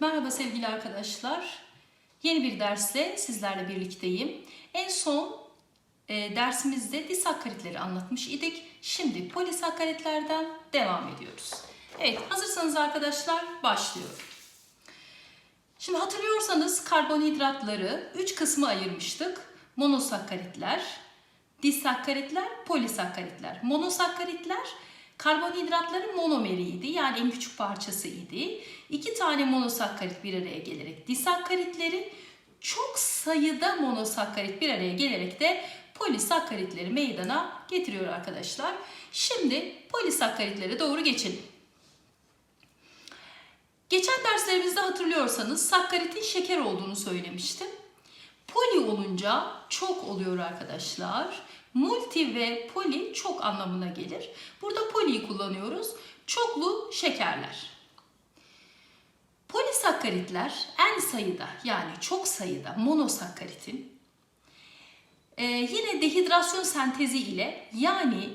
Merhaba sevgili arkadaşlar. Yeni bir dersle sizlerle birlikteyim. En son e, dersimizde disakkaritleri anlatmış idik. Şimdi polisakkaritlerden devam ediyoruz. Evet, hazırsanız arkadaşlar başlıyorum. Şimdi hatırlıyorsanız karbonhidratları 3 kısmı ayırmıştık. Monosakkaritler, disakkaritler, polisakkaritler. Monosakkaritler karbonhidratların monomeriydi yani en küçük parçası idi. İki tane monosakkarit bir araya gelerek disakkaritleri, çok sayıda monosakkarit bir araya gelerek de polisakkaritleri meydana getiriyor arkadaşlar. Şimdi polisakkaritlere doğru geçelim. Geçen derslerimizde hatırlıyorsanız sakkaritin şeker olduğunu söylemiştim. Poli olunca çok oluyor arkadaşlar. Multi ve poli çok anlamına gelir. Burada poliyi kullanıyoruz. Çoklu şekerler. Polisakkaritler en sayıda yani çok sayıda monosakkaritin e, yine dehidrasyon sentezi ile yani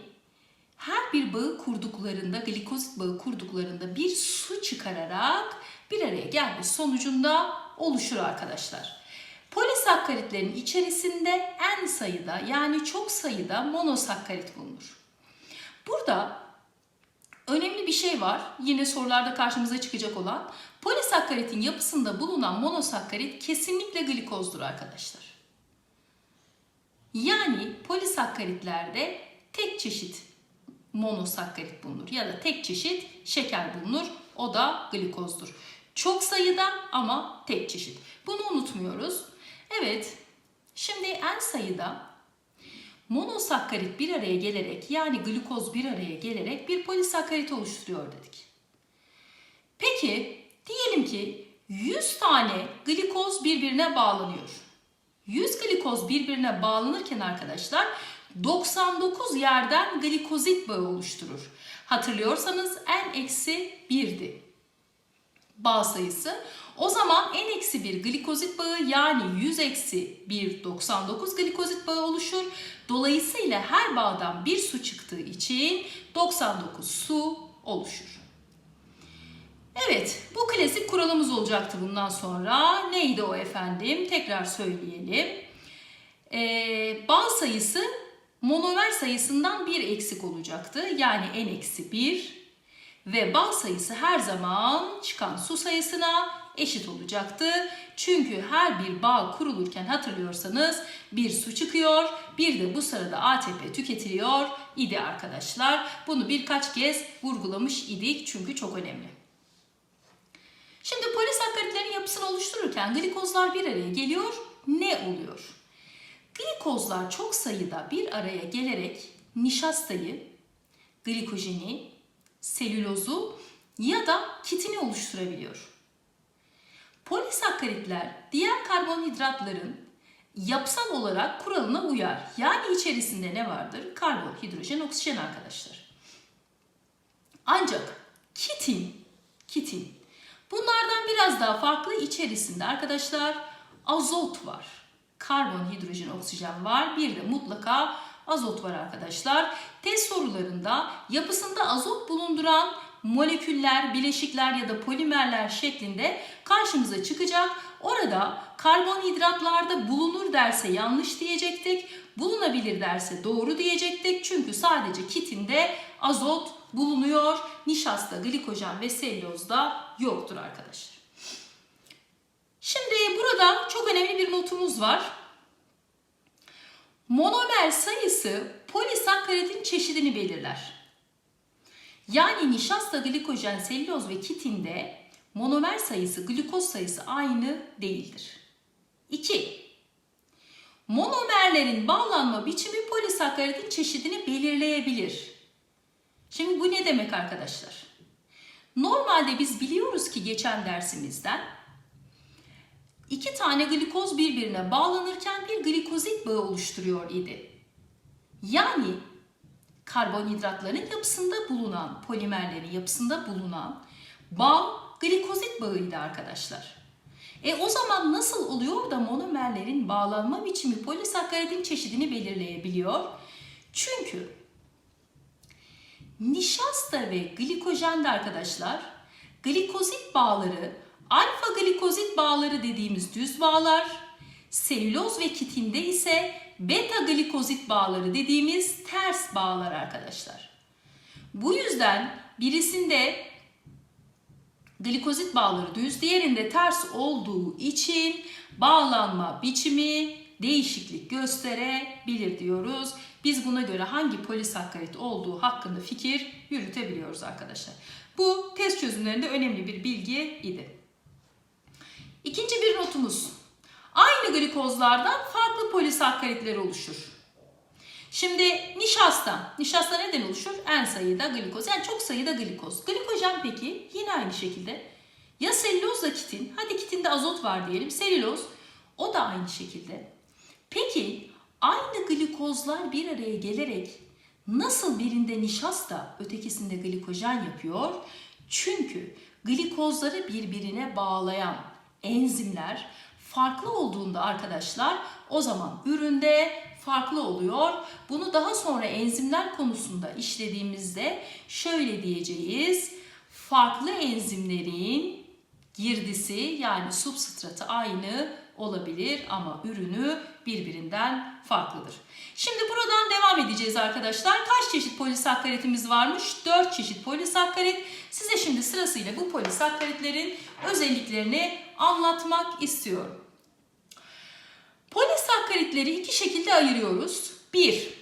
her bir bağı kurduklarında, glikozit bağı kurduklarında bir su çıkararak bir araya gelmesi sonucunda oluşur arkadaşlar. Polisakkaritlerin içerisinde en sayıda yani çok sayıda monosakkarit bulunur. Burada önemli bir şey var. Yine sorularda karşımıza çıkacak olan polisakkaritin yapısında bulunan monosakkarit kesinlikle glikozdur arkadaşlar. Yani polisakkaritlerde tek çeşit monosakkarit bulunur ya da tek çeşit şeker bulunur. O da glikozdur. Çok sayıda ama tek çeşit. Bunu unutmuyoruz. Evet, şimdi en sayıda monosakkarit bir araya gelerek yani glukoz bir araya gelerek bir polisakkarit oluşturuyor dedik. Peki diyelim ki 100 tane glikoz birbirine bağlanıyor. 100 glikoz birbirine bağlanırken arkadaşlar 99 yerden glikozit bağı oluşturur. Hatırlıyorsanız n eksi 1'di bağ sayısı. O zaman n eksi 1 glikozit bağı yani 100 eksi 1 99 glikozit bağı oluşur. Dolayısıyla her bağdan bir su çıktığı için 99 su oluşur. Evet bu klasik kuralımız olacaktı bundan sonra. Neydi o efendim? Tekrar söyleyelim. Ee, bağ sayısı monomer sayısından bir eksik olacaktı. Yani n eksi 1 ve bağ sayısı her zaman çıkan su sayısına eşit olacaktı. Çünkü her bir bağ kurulurken hatırlıyorsanız bir su çıkıyor, bir de bu sırada ATP tüketiliyor idi arkadaşlar. Bunu birkaç kez vurgulamış idik çünkü çok önemli. Şimdi polisakkaritlerin yapısını oluştururken glikozlar bir araya geliyor. Ne oluyor? Glikozlar çok sayıda bir araya gelerek nişastayı, glikojeni, selülozu ya da kitini oluşturabiliyor. Polisakkaritler diğer karbonhidratların yapısal olarak kuralına uyar. Yani içerisinde ne vardır? Karbon, hidrojen, oksijen arkadaşlar. Ancak kitin, kitin bunlardan biraz daha farklı içerisinde arkadaşlar azot var. Karbon, hidrojen, oksijen var. Bir de mutlaka azot var arkadaşlar. Test sorularında yapısında azot bulunduran moleküller, bileşikler ya da polimerler şeklinde karşımıza çıkacak. Orada karbonhidratlarda bulunur derse yanlış diyecektik. Bulunabilir derse doğru diyecektik. Çünkü sadece kitinde azot bulunuyor. Nişasta, glikojen ve sellozda yoktur arkadaşlar. Şimdi burada çok önemli bir notumuz var. Monomer sayısı polisakkaridin çeşidini belirler. Yani nişasta, glikojen, selüloz ve kitinde monomer sayısı, glikoz sayısı aynı değildir. 2. Monomerlerin bağlanma biçimi polisakkaridin çeşidini belirleyebilir. Şimdi bu ne demek arkadaşlar? Normalde biz biliyoruz ki geçen dersimizden iki tane glikoz birbirine bağlanırken bir glikozit bağı oluşturuyor idi. Yani karbonhidratların yapısında bulunan, polimerlerin yapısında bulunan bağ glikozit bağıydı arkadaşlar. E o zaman nasıl oluyor da monomerlerin bağlanma biçimi polisakkaridin çeşidini belirleyebiliyor? Çünkü nişasta ve glikojende arkadaşlar glikozit bağları alfa glikozit bağları dediğimiz düz bağlar, selüloz ve kitinde ise beta glikozit bağları dediğimiz ters bağlar arkadaşlar. Bu yüzden birisinde glikozit bağları düz, diğerinde ters olduğu için bağlanma biçimi değişiklik gösterebilir diyoruz. Biz buna göre hangi polisakkarit olduğu hakkında fikir yürütebiliyoruz arkadaşlar. Bu test çözümlerinde önemli bir bilgi idi. İkinci bir notumuz. Aynı glikozlardan farklı polisakkaritler oluşur. Şimdi nişasta. Nişasta neden oluşur? En sayıda glikoz. Yani çok sayıda glikoz. Glikojen peki yine aynı şekilde. Ya selülozla kitin. Hadi kitinde azot var diyelim. Selüloz. O da aynı şekilde. Peki aynı glikozlar bir araya gelerek nasıl birinde nişasta ötekisinde glikojen yapıyor? Çünkü glikozları birbirine bağlayan enzimler farklı olduğunda arkadaşlar o zaman üründe farklı oluyor. Bunu daha sonra enzimler konusunda işlediğimizde şöyle diyeceğiz. Farklı enzimlerin girdisi yani substratı aynı olabilir ama ürünü birbirinden farklıdır. Şimdi buradan devam edeceğiz arkadaşlar. Kaç çeşit polisakkaritimiz varmış? 4 çeşit polisakkarit. Size şimdi sırasıyla bu polisakkaritlerin özelliklerini anlatmak istiyorum. Polisakkaritleri iki şekilde ayırıyoruz. Bir,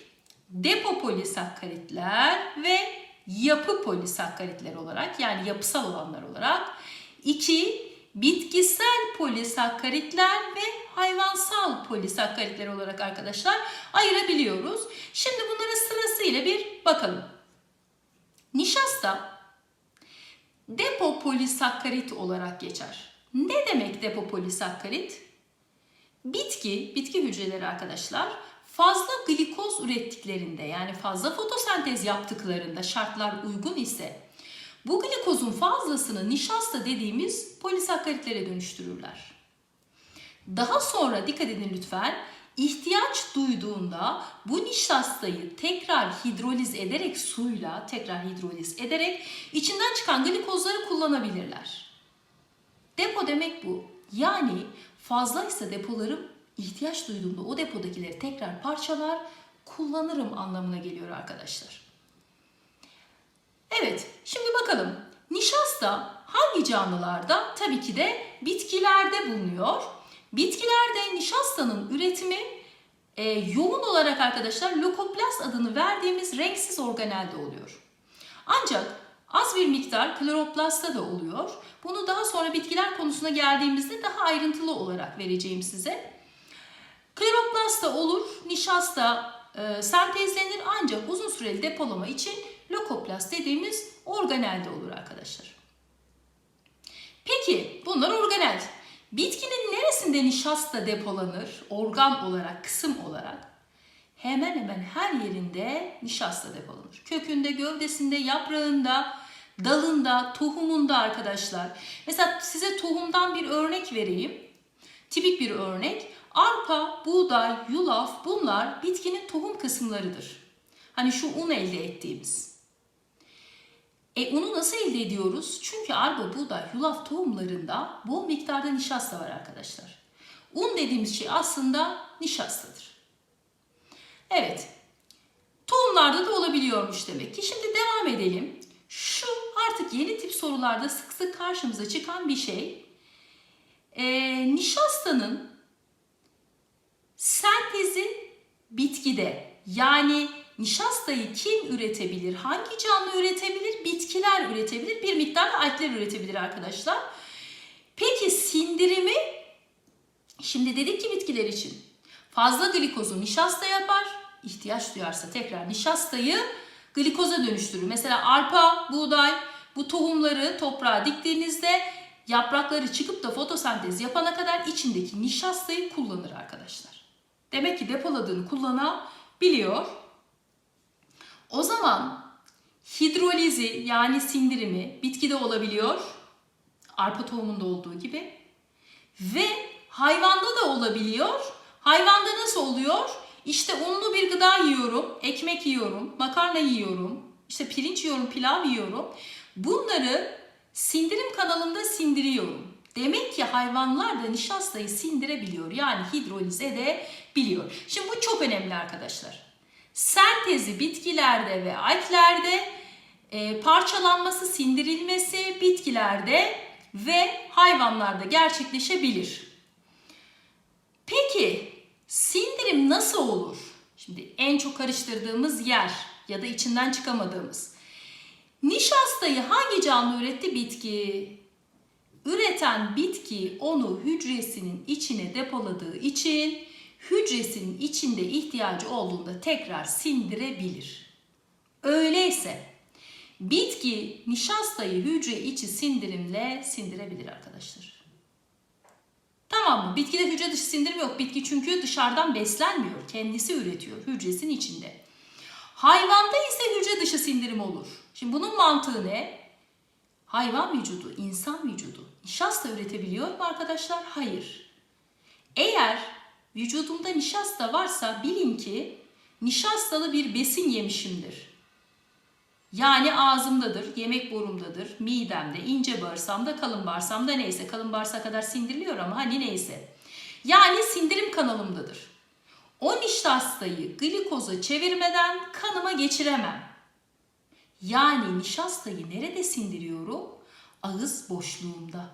depo polisakkaritler ve yapı polisakkaritler olarak yani yapısal olanlar olarak. İki, bitkisel polisakkaritler ve hayvansal polisakkaritler olarak arkadaşlar ayırabiliyoruz. Şimdi bunlara sırasıyla bir bakalım. Nişasta depo polisakkarit olarak geçer. Ne demek depo polisakkarit? Bitki, bitki hücreleri arkadaşlar fazla glikoz ürettiklerinde yani fazla fotosentez yaptıklarında şartlar uygun ise bu glikozun fazlasını nişasta dediğimiz polisakkaritlere dönüştürürler. Daha sonra dikkat edin lütfen ihtiyaç duyduğunda bu nişastayı tekrar hidroliz ederek suyla tekrar hidroliz ederek içinden çıkan glikozları kullanabilirler. Depo demek bu. Yani fazlaysa depolarım ihtiyaç duyduğumda o depodakileri tekrar parçalar kullanırım anlamına geliyor arkadaşlar. Evet, şimdi bakalım. Nişasta hangi canlılarda? Tabii ki de bitkilerde bulunuyor. Bitkilerde nişastanın üretimi e, yoğun olarak arkadaşlar lokoplast adını verdiğimiz renksiz organelde oluyor. Ancak az bir miktar kloroplastta da oluyor. Bunu daha sonra bitkiler konusuna geldiğimizde daha ayrıntılı olarak vereceğim size. Kloroplastta olur, nişasta e, sentezlenir ancak uzun süreli depolama için lokoplast dediğimiz organelde olur arkadaşlar. Peki bunlar organel. Bitkinin neresinde nişasta depolanır organ olarak, kısım olarak? Hemen hemen her yerinde nişasta depolanır. Kökünde, gövdesinde, yaprağında, dalında, tohumunda arkadaşlar. Mesela size tohumdan bir örnek vereyim. Tipik bir örnek. Arpa, buğday, yulaf bunlar bitkinin tohum kısımlarıdır. Hani şu un elde ettiğimiz. E unu nasıl elde ediyoruz? Çünkü arpa, buğday, yulaf tohumlarında bol miktarda nişasta var arkadaşlar. Un dediğimiz şey aslında nişastadır. Evet. Tohumlarda da olabiliyormuş demek ki. Şimdi devam edelim. Şu artık yeni tip sorularda sık sık karşımıza çıkan bir şey. E, nişastanın sentezi bitkide yani nişastayı kim üretebilir? Hangi canlı üretebilir? Bitkiler üretebilir. Bir miktar da algler üretebilir arkadaşlar. Peki sindirimi şimdi dedik ki bitkiler için fazla glikozu nişasta yapar. ihtiyaç duyarsa tekrar nişastayı glikoza dönüştürür. Mesela arpa, buğday bu tohumları toprağa diktiğinizde yaprakları çıkıp da fotosentez yapana kadar içindeki nişastayı kullanır arkadaşlar. Demek ki depoladığını kullanabiliyor. O zaman hidrolizi yani sindirimi bitkide olabiliyor. Arpa tohumunda olduğu gibi. Ve hayvanda da olabiliyor. Hayvanda nasıl oluyor? İşte unlu bir gıda yiyorum, ekmek yiyorum, makarna yiyorum, işte pirinç yiyorum, pilav yiyorum. Bunları sindirim kanalında sindiriyorum. Demek ki hayvanlar da nişastayı sindirebiliyor. Yani hidroliz edebiliyor. Şimdi bu çok önemli arkadaşlar. Sentezi bitkilerde ve alglerde e, parçalanması, sindirilmesi bitkilerde ve hayvanlarda gerçekleşebilir. Peki sindirim nasıl olur? Şimdi en çok karıştırdığımız yer ya da içinden çıkamadığımız. Nişastayı hangi canlı üretti? Bitki. Üreten bitki onu hücresinin içine depoladığı için hücresinin içinde ihtiyacı olduğunda tekrar sindirebilir. Öyleyse bitki nişastayı hücre içi sindirimle sindirebilir arkadaşlar. Tamam mı? Bitkide hücre dışı sindirim yok. Bitki çünkü dışarıdan beslenmiyor. Kendisi üretiyor hücresinin içinde. Hayvanda ise hücre dışı sindirim olur. Şimdi bunun mantığı ne? Hayvan vücudu, insan vücudu nişasta üretebiliyor mu arkadaşlar? Hayır. Eğer vücudumda nişasta varsa bilin ki nişastalı bir besin yemişimdir. Yani ağzımdadır, yemek borumdadır, midemde, ince bağırsamda, kalın bağırsamda neyse. Kalın bağırsağa kadar sindiriliyor ama hani neyse. Yani sindirim kanalımdadır. O nişastayı glikoza çevirmeden kanıma geçiremem. Yani nişastayı nerede sindiriyorum? Ağız boşluğumda.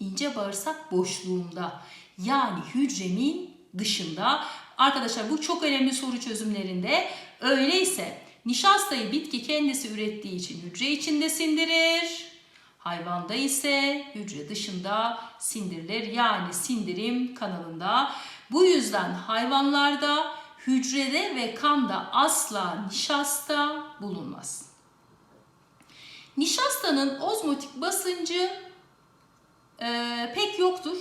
İnce bağırsak boşluğumda. Yani hücremin dışında. Arkadaşlar bu çok önemli soru çözümlerinde. Öyleyse nişastayı bitki kendisi ürettiği için hücre içinde sindirir. Hayvanda ise hücre dışında sindirilir. Yani sindirim kanalında. Bu yüzden hayvanlarda hücrede ve kanda asla nişasta bulunmaz. Nişastanın ozmotik basıncı e, pek yoktur.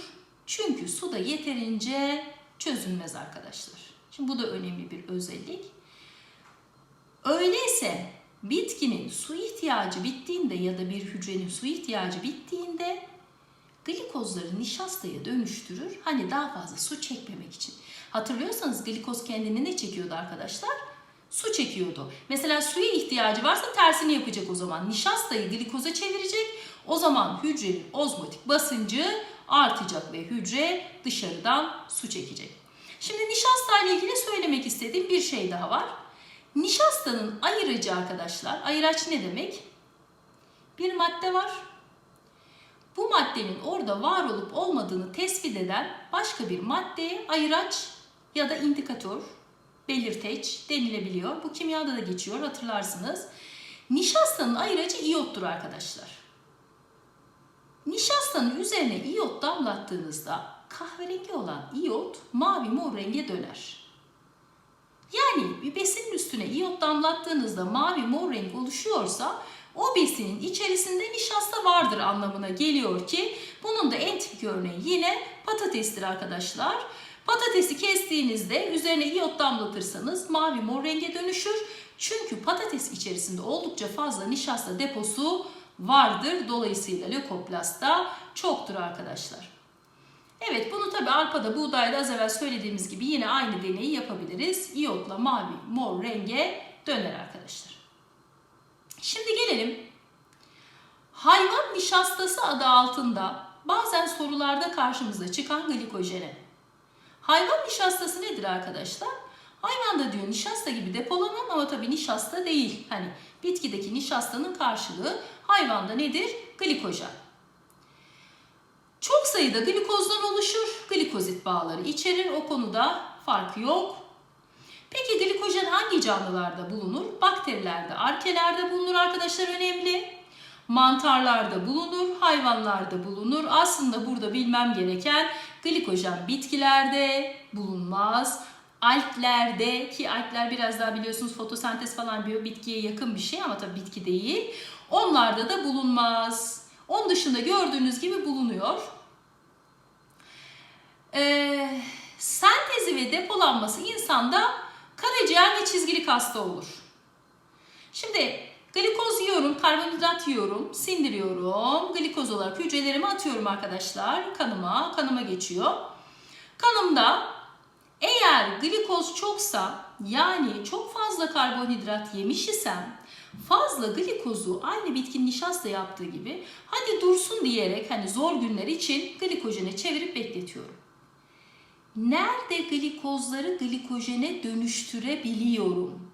Çünkü suda yeterince çözülmez arkadaşlar. Şimdi bu da önemli bir özellik. Öyleyse bitkinin su ihtiyacı bittiğinde ya da bir hücrenin su ihtiyacı bittiğinde glikozları nişastaya dönüştürür. Hani daha fazla su çekmemek için. Hatırlıyorsanız glikoz kendini ne çekiyordu arkadaşlar? Su çekiyordu. Mesela suya ihtiyacı varsa tersini yapacak o zaman. Nişastayı glikoza çevirecek. O zaman hücrenin ozmotik basıncı artacak ve hücre dışarıdan su çekecek. Şimdi nişasta ile ilgili söylemek istediğim bir şey daha var. Nişastanın ayırıcı arkadaşlar. Ayıraç ne demek? Bir madde var. Bu maddenin orada var olup olmadığını tespit eden başka bir maddeye ayıraç ya da indikatör, belirteç denilebiliyor. Bu kimyada da geçiyor hatırlarsınız. Nişastanın ayıracı iyottur arkadaşlar. Nişastanın üzerine iyot damlattığınızda kahverengi olan iyot mavi mor renge döner. Yani bir besinin üstüne iyot damlattığınızda mavi mor renk oluşuyorsa o besinin içerisinde nişasta vardır anlamına geliyor ki bunun da en tipik örneği yine patatestir arkadaşlar. Patatesi kestiğinizde üzerine iyot damlatırsanız mavi mor renge dönüşür. Çünkü patates içerisinde oldukça fazla nişasta deposu vardır. Dolayısıyla lökoplastta çoktur arkadaşlar. Evet bunu tabi arpada buğdayda az evvel söylediğimiz gibi yine aynı deneyi yapabiliriz. İyotla mavi mor renge döner arkadaşlar. Şimdi gelelim hayvan nişastası adı altında bazen sorularda karşımıza çıkan glikojene. Hayvan nişastası nedir arkadaşlar? Hayvanda diyor nişasta gibi depolanan ama tabii nişasta değil. Hani bitkideki nişastanın karşılığı hayvanda nedir? Glikojen. Çok sayıda glikozdan oluşur. Glikozit bağları içerir. O konuda fark yok. Peki glikojen hangi canlılarda bulunur? Bakterilerde, arkelerde bulunur arkadaşlar önemli. Mantarlarda bulunur, hayvanlarda bulunur. Aslında burada bilmem gereken glikojen bitkilerde bulunmaz. Alplerde ki alpler biraz daha biliyorsunuz fotosentez falan bir bitkiye yakın bir şey ama tabii bitki değil. Onlarda da bulunmaz. Onun dışında gördüğünüz gibi bulunuyor. Ee, sentezi ve depolanması insanda karaciğer ve çizgili kasta olur. Şimdi glikoz yiyorum, karbonhidrat yiyorum, sindiriyorum. Glikoz olarak hücrelerime atıyorum arkadaşlar. Kanıma, kanıma geçiyor. Kanımda eğer glikoz çoksa yani çok fazla karbonhidrat yemiş isem fazla glikozu aynı bitkinin nişasta yaptığı gibi hadi dursun diyerek hani zor günler için glikojene çevirip bekletiyorum. Nerede glikozları glikojene dönüştürebiliyorum?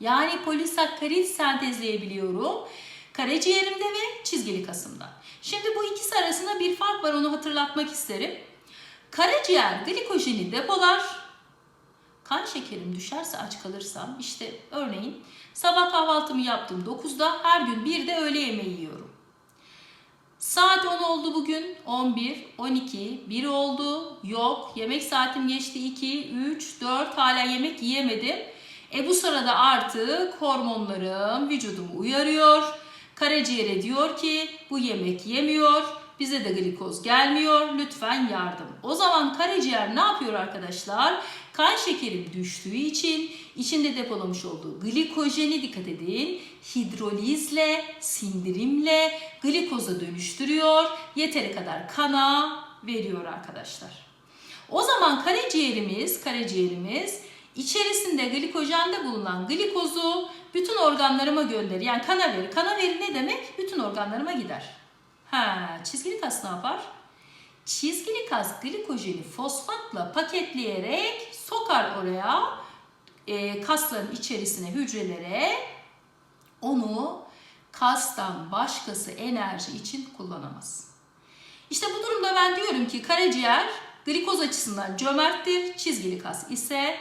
Yani polisakkarit sentezleyebiliyorum. Karaciğerimde ve çizgili kasımda. Şimdi bu ikisi arasında bir fark var onu hatırlatmak isterim. Karaciğer glikojeni depolar. Kan şekerim düşerse aç kalırsam işte örneğin sabah kahvaltımı yaptım 9'da her gün bir de öğle yemeği yiyorum. Saat 10 oldu bugün. 11, 12, 1 oldu. Yok. Yemek saatim geçti. 2, 3, 4 hala yemek yiyemedim. E bu sırada artık hormonlarım vücudumu uyarıyor. Karaciğere diyor ki bu yemek yemiyor. Bize de glikoz gelmiyor. Lütfen yardım. O zaman karaciğer ne yapıyor arkadaşlar? Kan şekerim düştüğü için içinde depolamış olduğu glikojeni dikkat edin. Hidrolizle, sindirimle glikoza dönüştürüyor. Yeteri kadar kana veriyor arkadaşlar. O zaman karaciğerimiz, karaciğerimiz içerisinde glikojende bulunan glikozu bütün organlarıma gönderir. Yani kana verir. Kana verir ne demek? Bütün organlarıma gider. Ha, çizgili kas ne yapar? Çizgili kas glikojeni fosfatla paketleyerek sokar oraya e, kasların içerisine hücrelere onu kastan başkası enerji için kullanamaz. İşte bu durumda ben diyorum ki karaciğer glikoz açısından cömerttir, çizgili kas ise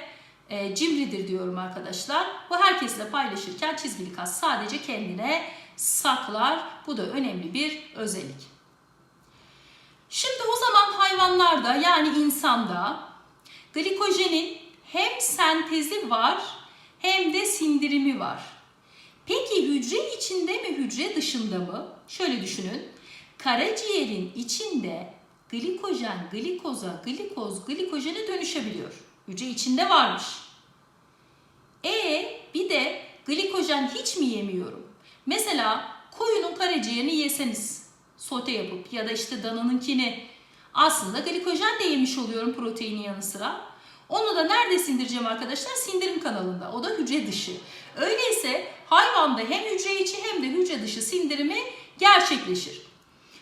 e, cimridir diyorum arkadaşlar. Bu herkesle paylaşırken çizgili kas sadece kendine saklar. Bu da önemli bir özellik. Şimdi o zaman hayvanlarda yani insanda glikojenin hem sentezi var hem de sindirimi var. Peki hücre içinde mi hücre dışında mı? Şöyle düşünün. Karaciğerin içinde glikojen glikoza, glikoz glikojene dönüşebiliyor. Hücre içinde varmış. E bir de glikojen hiç mi yemiyorum? Mesela koyunun karaciğerini yeseniz sote yapıp ya da işte dananınkini aslında glikojen de yemiş oluyorum proteinin yanı sıra. Onu da nerede sindireceğim arkadaşlar? Sindirim kanalında. O da hücre dışı. Öyleyse hayvanda hem hücre içi hem de hücre dışı sindirimi gerçekleşir.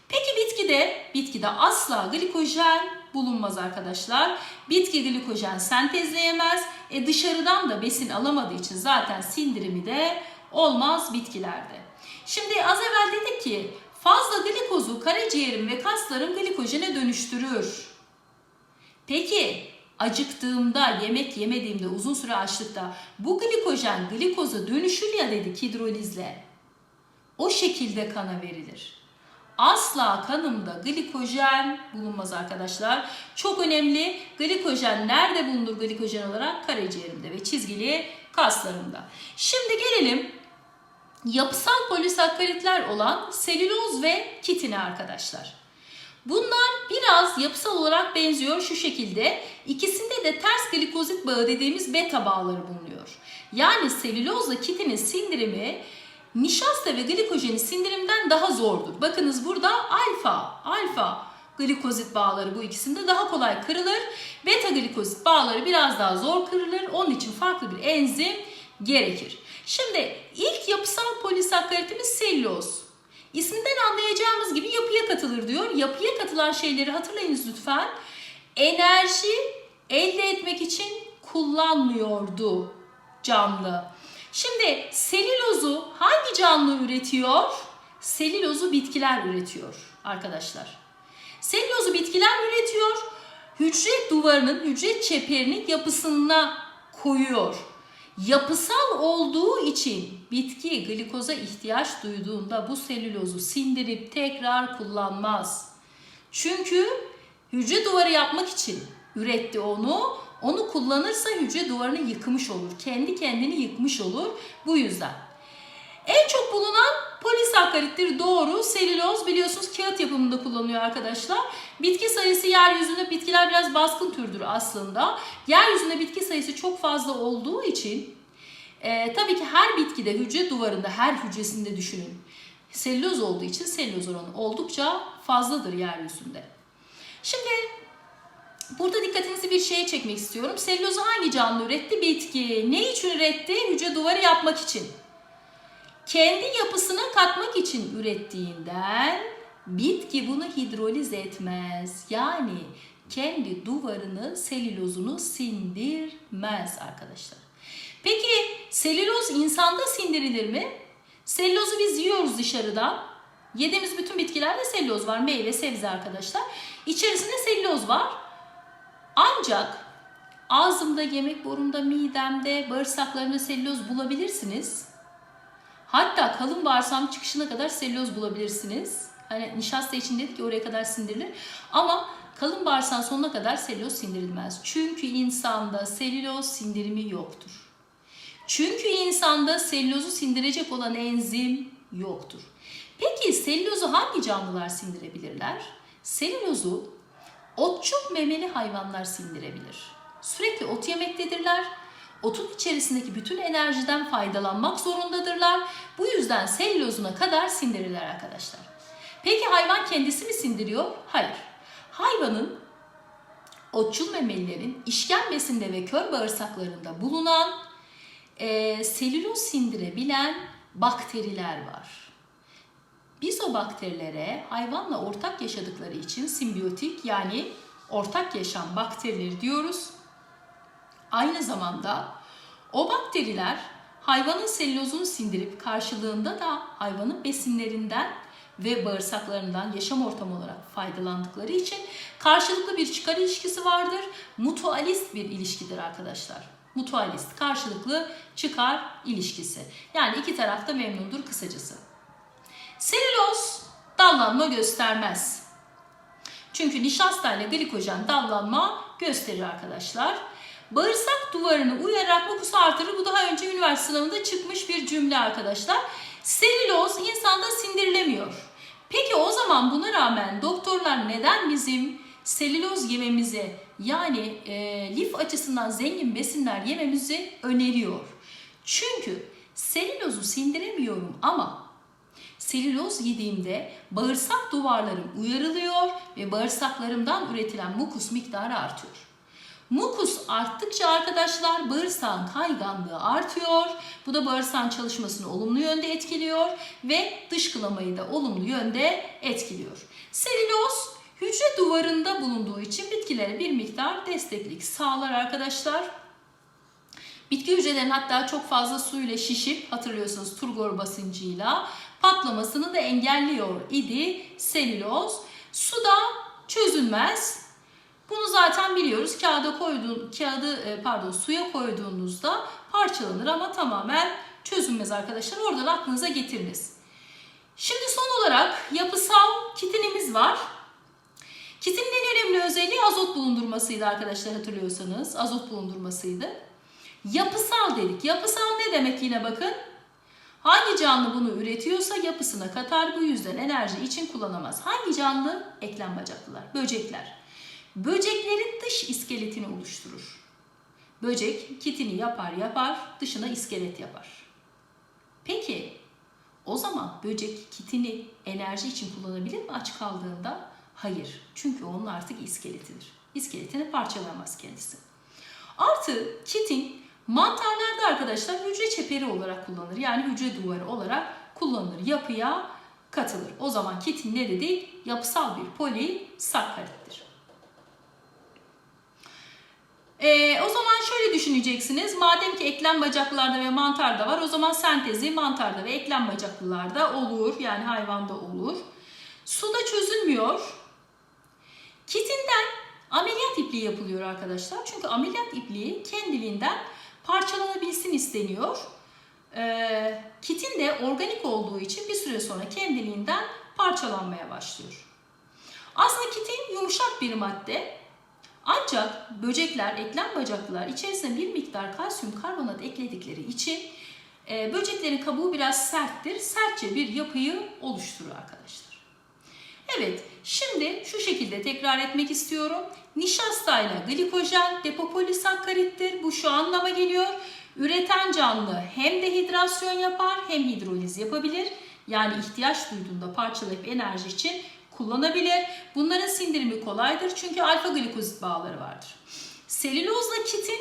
Peki bitkide? Bitkide asla glikojen bulunmaz arkadaşlar. Bitki glikojen sentezleyemez. E dışarıdan da besin alamadığı için zaten sindirimi de olmaz bitkilerde. Şimdi az evvel dedik ki fazla glikozu karaciğerim ve kaslarım glikojene dönüştürür. Peki acıktığımda, yemek yemediğimde, uzun süre açlıkta bu glikojen glikoza dönüşür ya dedik hidrolizle. O şekilde kana verilir. Asla kanımda glikojen bulunmaz arkadaşlar. Çok önemli. Glikojen nerede bulunur glikojen olarak? Karaciğerimde ve çizgili kaslarımda. Şimdi gelelim yapısal polisakkaritler olan selüloz ve kitine arkadaşlar. Bunlar biraz yapısal olarak benziyor şu şekilde. İkisinde de ters glikozit bağı dediğimiz beta bağları bulunuyor. Yani selülozla kitinin sindirimi nişasta ve glikojeni sindirimden daha zordur. Bakınız burada alfa, alfa glikozit bağları bu ikisinde daha kolay kırılır. Beta glikozit bağları biraz daha zor kırılır. Onun için farklı bir enzim gerekir. Şimdi ilk yapısal polisakkaritimiz selüloz. İsminden anlayacağımız gibi yapıya katılır diyor. Yapıya katılan şeyleri hatırlayınız lütfen. Enerji elde etmek için kullanmıyordu canlı. Şimdi selülozu hangi canlı üretiyor? Selülozu bitkiler üretiyor arkadaşlar. Selülozu bitkiler üretiyor. Hücre duvarının, hücre çeperinin yapısına koyuyor. Yapısal olduğu için bitki glikoza ihtiyaç duyduğunda bu selülozu sindirip tekrar kullanmaz. Çünkü hücre duvarı yapmak için üretti onu. Onu kullanırsa hücre duvarını yıkmış olur. Kendi kendini yıkmış olur. Bu yüzden. En çok bulunan polisakkarittir. Doğru. Selüloz biliyorsunuz kağıt yapımında kullanılıyor arkadaşlar. Bitki sayısı yeryüzünde bitkiler biraz baskın türdür aslında. Yeryüzünde bitki sayısı çok fazla olduğu için e, tabii ki her bitkide hücre duvarında her hücresinde düşünün. Selüloz olduğu için selüloz oranı oldukça fazladır yeryüzünde. Şimdi Burada dikkatinizi bir şeye çekmek istiyorum. Selülozu hangi canlı üretti? Bitki. Ne için üretti? Hücre duvarı yapmak için. Kendi yapısına katmak için ürettiğinden bitki bunu hidroliz etmez. Yani kendi duvarını, selülozunu sindirmez arkadaşlar. Peki selüloz insanda sindirilir mi? Selülozu biz yiyoruz dışarıdan. Yediğimiz bütün bitkilerde selüloz var. Meyve, sebze arkadaşlar. İçerisinde selüloz var. Ancak ağzımda, yemek borumda, midemde, bağırsaklarımda selüloz bulabilirsiniz. Hatta kalın bağırsağın çıkışına kadar selüloz bulabilirsiniz. Hani nişasta için dedik ki oraya kadar sindirilir. Ama kalın bağırsağın sonuna kadar selüloz sindirilmez. Çünkü insanda selüloz sindirimi yoktur. Çünkü insanda selülozu sindirecek olan enzim yoktur. Peki selülozu hangi canlılar sindirebilirler? Selülozu otçul memeli hayvanlar sindirebilir. Sürekli ot yemektedirler. Otun içerisindeki bütün enerjiden faydalanmak zorundadırlar. Bu yüzden selülozuna kadar sindirirler arkadaşlar. Peki hayvan kendisi mi sindiriyor? Hayır. Hayvanın otçul memelilerin işkembesinde ve kör bağırsaklarında bulunan e, selüloz sindirebilen bakteriler var. Biz o bakterilere hayvanla ortak yaşadıkları için simbiyotik yani ortak yaşam bakterileri diyoruz. Aynı zamanda o bakteriler hayvanın selülozunu sindirip karşılığında da hayvanın besinlerinden ve bağırsaklarından yaşam ortamı olarak faydalandıkları için karşılıklı bir çıkar ilişkisi vardır. Mutualist bir ilişkidir arkadaşlar. Mutualist, karşılıklı çıkar ilişkisi. Yani iki taraf da memnundur kısacası. Selüloz dallanma göstermez. Çünkü nişasta ile glikojen dallanma gösterir arkadaşlar. Bağırsak duvarını uyararak mukusu artırır. Bu daha önce üniversite sınavında çıkmış bir cümle arkadaşlar. Selüloz insanda sindirilemiyor. Peki o zaman buna rağmen doktorlar neden bizim selüloz yememizi yani e, lif açısından zengin besinler yememizi öneriyor? Çünkü selülozu sindiremiyorum ama selüloz yediğimde bağırsak duvarlarım uyarılıyor ve bağırsaklarımdan üretilen mukus miktarı artıyor. Mukus arttıkça arkadaşlar bağırsağın kayganlığı artıyor. Bu da bağırsağın çalışmasını olumlu yönde etkiliyor ve dışkılamayı da olumlu yönde etkiliyor. Selüloz hücre duvarında bulunduğu için bitkilere bir miktar desteklik sağlar arkadaşlar. Bitki hücrelerin hatta çok fazla suyla şişip hatırlıyorsunuz turgor basıncıyla patlamasını da engelliyor idi selüloz. Suda çözülmez. Bunu zaten biliyoruz. Kağıda koyduğun kağıdı e, pardon suya koyduğunuzda parçalanır ama tamamen çözülmez arkadaşlar. Oradan aklınıza getiriniz. Şimdi son olarak yapısal kitinimiz var. Kitinin en önemli özelliği azot bulundurmasıydı arkadaşlar hatırlıyorsanız. Azot bulundurmasıydı. Yapısal dedik. Yapısal ne demek yine bakın. Hangi canlı bunu üretiyorsa yapısına katar bu yüzden enerji için kullanamaz. Hangi canlı? Eklem bacaklılar, böcekler. Böceklerin dış iskeletini oluşturur. Böcek kitini yapar yapar, dışına iskelet yapar. Peki o zaman böcek kitini enerji için kullanabilir mi aç kaldığında? Hayır. Çünkü onun artık iskeletidir. İskeletini parçalamaz kendisi. Artı kitin mantarlarda arkadaşlar hücre çeperi olarak kullanılır. Yani hücre duvarı olarak kullanılır. Yapıya katılır. O zaman kitin ne dedik? Yapısal bir polisakkarittir. Ee, o zaman şöyle düşüneceksiniz. Madem ki eklem bacaklılarda ve mantarda var o zaman sentezi mantarda ve eklem bacaklılarda olur. Yani hayvanda olur. Suda çözülmüyor. Kitinden ameliyat ipliği yapılıyor arkadaşlar. Çünkü ameliyat ipliği kendiliğinden parçalanabilsin isteniyor. Ee, kitin de organik olduğu için bir süre sonra kendiliğinden parçalanmaya başlıyor. Aslında kitin yumuşak bir madde. Ancak böcekler, eklem bacaklılar içerisine bir miktar kalsiyum karbonat ekledikleri için e, böceklerin kabuğu biraz serttir. Sertçe bir yapıyı oluşturur arkadaşlar. Evet, şimdi şu şekilde tekrar etmek istiyorum. Nişasta ile glikojen depopolisakkarittir. Bu şu anlama geliyor. Üreten canlı hem dehidrasyon yapar hem hidroliz yapabilir. Yani ihtiyaç duyduğunda parçalayıp enerji için kullanabilir. Bunların sindirimi kolaydır çünkü alfa glikozit bağları vardır. Selülozla kitin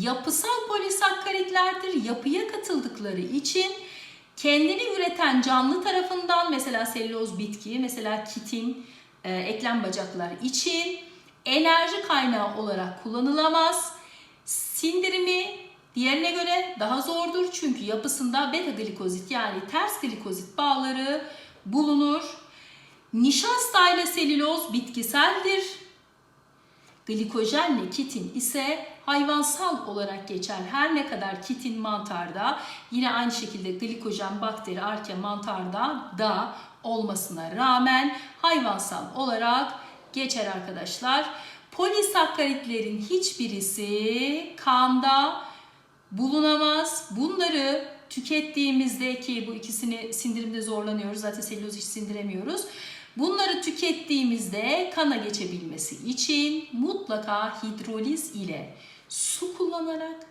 yapısal polisakkaritlerdir. Yapıya katıldıkları için kendini üreten canlı tarafından mesela selüloz bitki, mesela kitin, e, eklem bacaklar için enerji kaynağı olarak kullanılamaz. Sindirimi diğerine göre daha zordur çünkü yapısında beta glikozit yani ters glikozit bağları bulunur. Nişasta ile selüloz bitkiseldir. Glikojenle kitin ise hayvansal olarak geçer. Her ne kadar kitin mantarda yine aynı şekilde glikojen bakteri arke mantarda da olmasına rağmen hayvansal olarak geçer arkadaşlar. Polisakkaritlerin hiçbirisi kanda bulunamaz. Bunları tükettiğimizde ki bu ikisini sindirimde zorlanıyoruz. Zaten selüloz hiç sindiremiyoruz. Bunları tükettiğimizde kana geçebilmesi için mutlaka hidroliz ile su kullanarak,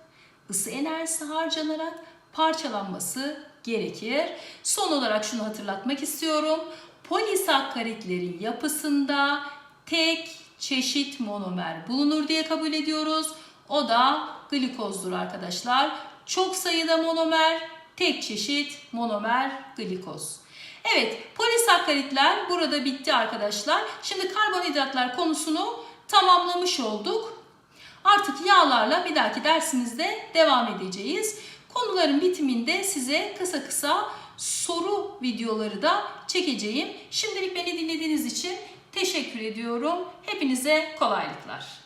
ısı enerjisi harcanarak parçalanması gerekir. Son olarak şunu hatırlatmak istiyorum. Polisakkaritlerin yapısında tek çeşit monomer bulunur diye kabul ediyoruz. O da glikozdur arkadaşlar. Çok sayıda monomer, tek çeşit monomer glikoz. Evet, polisakkaritler burada bitti arkadaşlar. Şimdi karbonhidratlar konusunu tamamlamış olduk. Artık yağlarla bir dahaki dersimizde devam edeceğiz. Konuların bitiminde size kısa kısa soru videoları da çekeceğim. Şimdilik beni dinlediğiniz için teşekkür ediyorum. Hepinize kolaylıklar.